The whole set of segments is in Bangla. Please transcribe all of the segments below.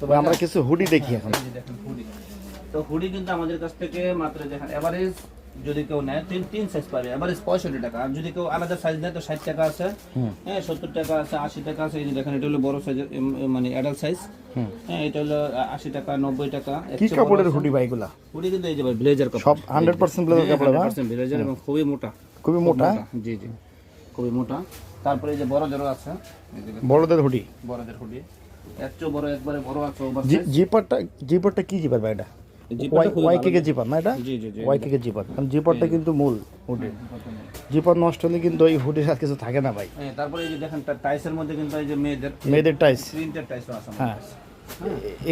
তবে আমরা কিছু হুডি দেখি এখন। দেখেন হুডি। তো হুডি কিন্তু আমাদের কাছ থেকে মাত্র দেখেন এভারেজ যদি কেউ নেয় তিন তিন সাইজ পাবে। এভারেজ পঁয়ষট্টি টাকা। আর যদি কেউ আলাদা সাইজ নেয় তো ষাট টাকা আছে। হ্যাঁ সত্তর টাকা আছে আশি টাকা আছে। এই যে দেখেন এটা হলো বড় সাইজের মানে অ্যাডাল্ট সাইজ হ্যাঁ এটা হলো আশি টাকা নব্বই টাকা। কি কাপড়ের হুডি ভাই এগুলা? হুডি কিন্তু এই যে ভাই ব্লেজার কাপড়। সব হান্ড্রেড পার্সেন্ট ব্লেজার কাপড় না? ব্লেজার এবং খুবই মোটা। খুবই মোটা? জি জি। খুবই মোটা। তারপরে এই যে বড়দেরও আছে। বড়দের হুডি? বড়দের হুডি। বড় একবারে বড় আছে জিপারটা জিপারটা কি জিপার ভাই এটা? ওয়াই জিপার না এটা? জি জি জি ওয়াই কে জিপার। কারণ জিপারটা কিন্তু মূল হুডি। জিপার নষ্ট হলে কিন্তু হুডির আর কিছু থাকে না ভাই। হ্যাঁ, তারপরে এই যে দেখেন টাইসের মধ্যে কিন্তু এই যে মেয়েদের মেয়েদের টাইস। প্রিন্টের টাইসও আছে হ্যাঁ।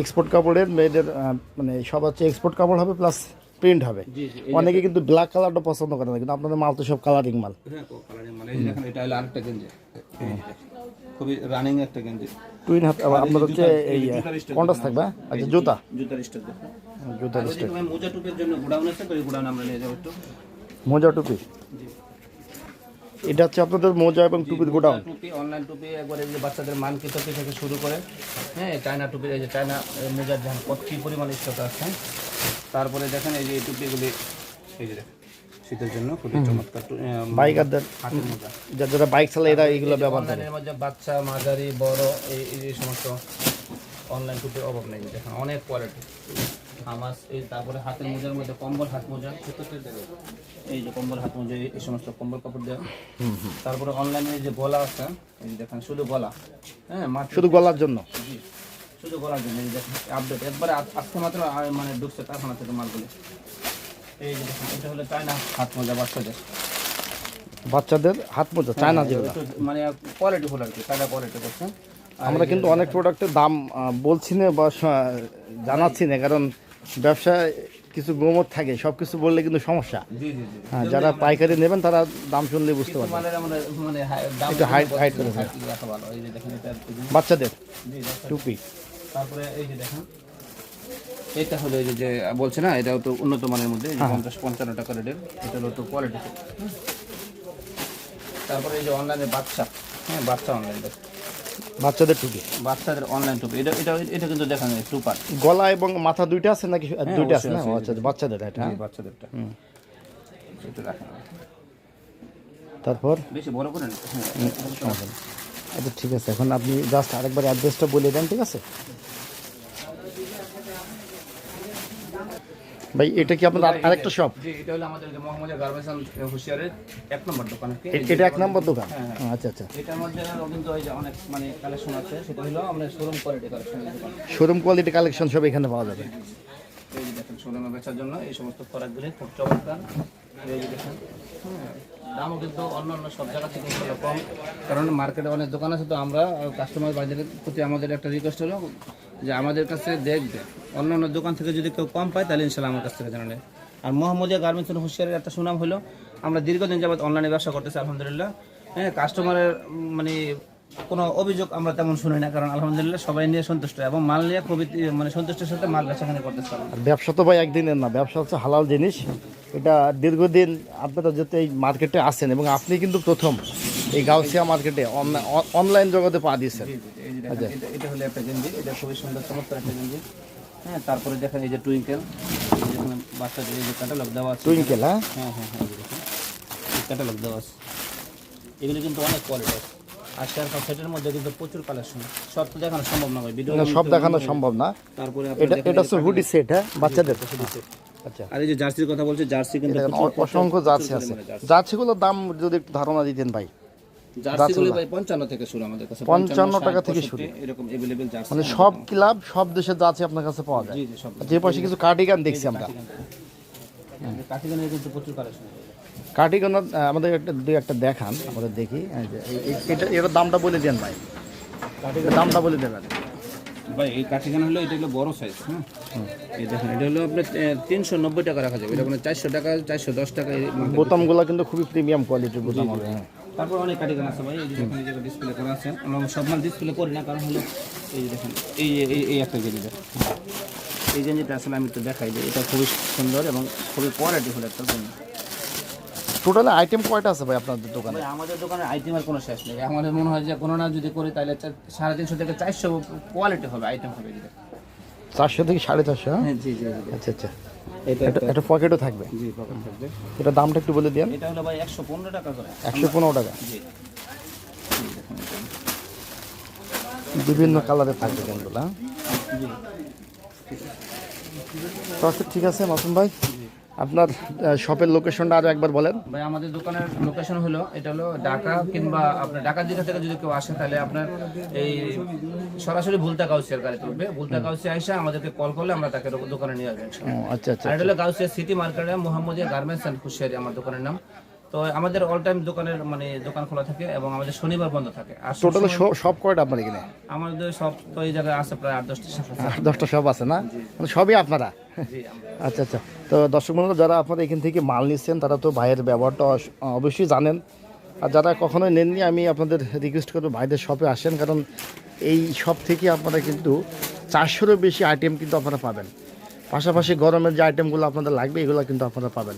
এক্সপোর্ট কাপড়ের মেয়েদের মানে সব হচ্ছে এক্সপোর্ট কাপড় হবে প্লাস প্রিন্ট হবে। অনেকে কিন্তু ব্ল্যাক কালারটা পছন্দ করে না কিন্তু আপনাদের মাল তো সব কালারিং মাল। হ্যাঁ মানে এটা হলো আরেকটা গেঞ্জি। খুবই রানিং একটা গেঞ্জি। টুইন হাত আপনার হচ্ছে এই কন্টাস থাকবে হ্যাঁ? আচ্ছা জুতা। জুতার স্টোর দেখেন। জুতার আর ওই যে ভাই মোজা টুপের জন্য গোডাউন আছে তো গোডাউন আমরা নিয়ে যাব একটু। মোজা টুপি? এটা হচ্ছে আপনাদের মোজা এবং টুপির গোডাউন। টুপি অনলাইন টুপি একবার এই যে বাচ্চাদের টুপি থেকে শুরু করে হ্যাঁ চায়না টুপি এই যে চায়না মোজার ধান কত কী পরিমাণ স্টক আছে তারপরে দেখেন এই যে এই টুপিগুলি এই যে দেখেন শীতের জন্য খুবই চমৎকার বাইকারদের হাতের মোজা। যারা যারা বাইক চালায় এরা এগুলো ব্যবহার করে। অনলাইনের মধ্যে বাচ্চা মাঝারি বড় এই এই সমস্ত অনলাইন টুপির অভাব নেই দেখেন অনেক কোয়ালিটি হামাস এই তারপরে হাতের মোজার মধ্যে কম্বল হাত মোজা। এই যে কম্বল হাত মোজা এই- সমস্ত কম্বল কাপড় দেওয়া তারপরে অনলাইনে যে গলা আছে এই দেখেন শুধু গলা। হ্যাঁ মাত্র শুধু গলার জন্য। জি, শুধু গলার জন্য এই দেখেন আপডেট একবারে আজকে মাত্র মানে ঢুকছে কারখানা থেকে মালগুলি। এই যে দেখেন এটা হলো চায়না হাত মোজা বাচ্চাদের। বাচ্চাদের হাত মোজা চায়না যেগুলো। মানে কোয়ালিটি ফুল আর কি সাদা কোয়ালিটি করছে। আমরা কিন্তু অনেক প্রোডাক্টের দাম বলছি না বা জানাচ্ছি না কারণ ব্যবসায় কিছু গোমত থাকে সব কিছু বললে কিন্তু সমস্যা। হ্যাঁ যারা পাইকারি নেবেন তারা দাম শুনলে বুঝতে পারবে মালের আমরা মানে একটু হাইট হাইট করে। বাচ্চাদের। টুপি। তারপরে এই যে দেখেন এটা হলো এই যে বলছে না এটা তো উন্নত মানের মধ্যে পঞ্চাশ পঞ্চান্ন টাকা রেটের এটা হলো তো কোয়ালিটি তারপরে এই যে অনলাইনে বাচ্চা হ্যাঁ বাচ্চা অনলাইন বাচ্চাদের টুপি। বাচ্চাদের অনলাইন টুপি এটা এটা এটা কিন্তু দেখেন টু পার্ট গলা এবং মাথা দুইটা আছে নাকি? হ্যাঁ, দুইটা আছে না? আচ্ছা বাচ্চাদের এটা হ্যাঁ। বাচ্চাদেরটা। এটা তারপর? বেশি বড় করে হ্যাঁ। আচ্ছা ঠিক আছে। এখন আপনি জাস্ট আরেকবার অ্যাড্রেসটা বলে দেন ঠিক আছে? ভাই এটা কি আপনার আরেকটা শপ জি এটা হলো আমাদের মোহাম্মদ গার্মেন্টস হুশিয়ারের এক নম্বর দোকান এটা এক নম্বর দোকান? হ্যাঁ, আচ্ছা আচ্ছা। এটার মধ্যে কিন্তু ওই যে অনেক মানে কালেকশন আছে সেটা হলো আমরা showroom quality collection showroom quality collection সব এখানে পাওয়া যাবে। এই দেখেন শোরুমে বেচার জন্য এই সমস্ত প্রোডাক্টগুলি খুব চমৎকার। এই দেখেন হ্যাঁ, দামও কিন্তু অন্য অন্য সব জায়গা থেকে কম। কারণ মার্কেটে অনেক দোকান আছে, তো আমরা কাস্টমার বাজারের প্রতি আমাদের একটা রিকোয়েস্ট হলো যে আমাদের কাছে দেখবে। অন্য অন্য দোকান থেকে যদি কেউ কম পায়, তাহলে ইনশাল্লাহ আমার কাছ থেকে জানালে আর মোহাম্মদিয়া গার্মেন্টস হুশিয়ারের একটা সুনাম হলো, আমরা দীর্ঘদিন যাবৎ অনলাইনে ব্যবসা করতেছি, আলহামদুলিল্লাহ। হ্যাঁ কাস্টমারের মানে কোনো অভিযোগ আমরা তেমন শুনি না কারণ আলহামদুলিল্লাহ সবাই নিয়ে সন্তুষ্ট এবং মাল নিয়ে খুবই মানে সন্তুষ্টের সাথে মাল বেচাখানি আমরা। আর ব্যবসা তো ভাই একদিনের না ব্যবসা হচ্ছে হালাল জিনিস। এটা দীর্ঘদিন আপনারা যেহেতু এই মার্কেটে আসেন এবং আপনি কিন্তু প্রথম এই গাউসিয়া মার্কেটে অনলাইন জগতে পা দিয়েছেন। এই এটা হলো একটা গেঞ্জি এটা খুবই সুন্দর চমৎকার একটা গেঞ্জি। হ্যাঁ তারপরে দেখেন এই যে টুইঙ্কেল বাচ্চাদের এই যে ক্যাটালগ দেওয়া আছে। টুইঙ্কেল হ্যাঁ? হ্যাঁ হ্যাঁ হ্যাঁ ক্যাটালগ দেওয়া আছে। এগুলি কিন্তু অনেক কোয়ালিটি আছে। সেটের মধ্যে কিন্তু প্রচুর কালেকশন সব তো দেখানো সম্ভব না ভাই ভিডিও সব দেখানো সম্ভব না। তারপরে এটা এটা হচ্ছে হুডি সেট হ্যাঁ? বাচ্চাদের আচ্ছা। আর এই যে জার্সির কথা বলছে জার্সি কিন্তু অসংখ্য জার্সি আছে। জার্সিগুলোর দাম যদি একটু ধারণা দিতেন ভাই। জার্সিগুলো ভাই পঞ্চান্ন থেকে শুরু আমাদের কাছে। 55 টাকা থেকে শুরু। এরকম এভেলেবেল জার্সি মানে সব ক্লাব সব জার্সি আপনার কাছে পাওয়া যায়। জি জি সব যে পাশে কিছু কার্ডিগান দেখছি আমরা। কিন্তু প্রচুর কালেকশন কার্ডিগান আমাদের একটা দুই একটা দেখান আমাদের দেখি। এটা এটার দামটা বলে দেন ভাই। দামটা বলে দেবেন। ভাই এই কাঠিখানা হলো এটা হলো বড় সাইজ হ্যাঁ? এই দেখেন এটা হলো আপনার তিনশো নব্বই টাকা রাখা যাবে। এটা মানে চারশো টাকা চারশো দশ টাকা। বোতামগুলো কিন্তু খুবই প্রিমিয়াম কোয়ালিটির বোতাম হবে। হ্যাঁ তারপর অনেক কাঠিখান আছে ভাই এই যে ডিসপ্লে করা আছে। আমরা সব মাল ডিসপ্লে করি না কারণ হলো এই যে দেখেন এই এই এই একটা গেঞ্জি এই গেঞ্জিটা আসলে আমি একটু দেখাই যে এটা খুবই সুন্দর এবং খুবই কোয়ালিটি হলো একটা গেঞ্জি টোটাল আইটেম কয়টা আছে ভাই আপনাদের দোকানে? আমাদের দোকানে আইটেমের কোনো শেষ নেই। আমাদের মনে হয় যে কোনো না যদি করি তাহলে সাড়ে তিনশো থেকে চারশো কোয়ালিটি হবে আইটেম হবে চারশো থেকে সাড়ে চারশো? হ্যাঁ জি জি আচ্ছা আচ্ছা। এটা এটা পকেটও থাকবে? জি পকেট থাকবে। এটা দামটা একটু বলে দিন এটা হলো ভাই একশো পনেরো টাকা করে। একশো পনেরো টাকা? জি। বিভিন্ন কালারে থাকবে কিন্তু না? আচ্ছা, ঠিক আছে মাসুম ভাই? আপনার শপের লোকেশনটা আরও একবার বলেন। ভাই আমাদের দোকানের লোকেশন হলো এটা হলো ঢাকা কিংবা আপনার ঢাকার দিকে থেকে যদি কেউ আসে তাহলে আপনার এই সরাসরি ভুলতা গাউসিয়ার গাড়ি তুলবে ভুলতা গাউসিয়া এসে আমাদেরকে কল করলে আমরা তাকে দোকানে নিয়ে আসবেন আচ্ছা আচ্ছা এটা হলো গাউসিয়া সিটি মার্কেটে মোহাম্মদিয়া গার্মেন্টস অ্যান্ড কুশিয়ারি আমার দোকানের নাম। তো আমাদের অল টাইম দোকানের মানে দোকান খোলা থাকে এবং আমাদের শনিবার বন্ধ থাকে। আর টোটাল সব কয়টা আপনার এখানে? আমাদের সব তো এই জায়গায় আছে প্রায় আট দশটা আট দশটা সব আছে না? মানে সবই আপনারা? আচ্ছা আচ্ছা। তো দর্শক বন্ধুরা যারা আপনারা এখান থেকে মাল নিচ্ছেন তারা তো ভাইয়ের ব্যবহারটা অবশ্যই জানেন। আর যারা কখনোই নেননি আমি আপনাদের রিকোয়েস্ট করব ভাইদের শপে আসেন কারণ এই শপ থেকে আপনারা কিন্তু চারশোরও বেশি আইটেম কিন্তু আপনারা পাবেন। পাশাপাশি গরমের যে আইটেমগুলো আপনাদের লাগবে এগুলো কিন্তু আপনারা পাবেন।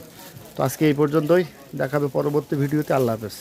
তো আজকে এই পর্যন্তই। দেখাবে পরবর্তী ভিডিওতে। আল্লাহ হাফেজ।